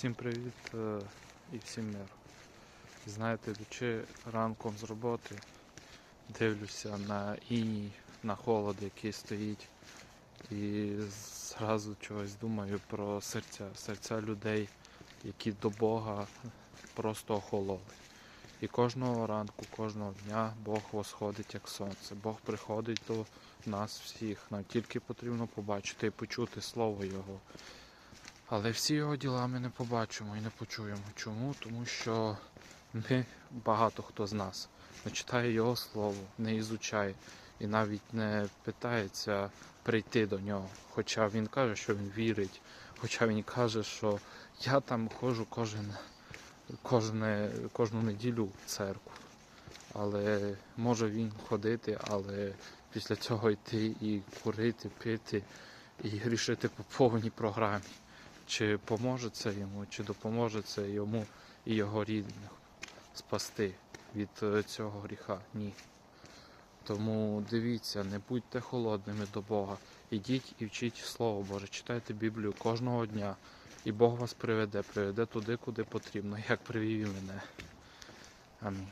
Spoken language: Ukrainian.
Всім привіт е, і всім мир. Знаєте, йдучи ранком з роботи, дивлюся на іній, на холод, який стоїть, і зразу чогось думаю про серця, серця людей, які до Бога просто охололи. І кожного ранку, кожного дня Бог восходить як сонце. Бог приходить до нас всіх. Нам тільки потрібно побачити і почути Слово Його. Але всі його діла ми не побачимо і не почуємо. Чому? Тому що ми, багато хто з нас, не читає його слово, не ізучає і навіть не питається прийти до нього. Хоча він каже, що він вірить, хоча він каже, що я там ходжу кожен, кожне, кожну неділю в церкву. Але може він ходити, але після цього йти і курити, пити, і грішити по повній програмі. Чи поможе це йому, чи допоможе це йому і його рідних спасти від е, цього гріха? Ні. Тому дивіться, не будьте холодними до Бога. Ідіть і вчіть Слово Боже, читайте Біблію кожного дня, і Бог вас приведе, приведе туди, куди потрібно, як привів мене. Амінь.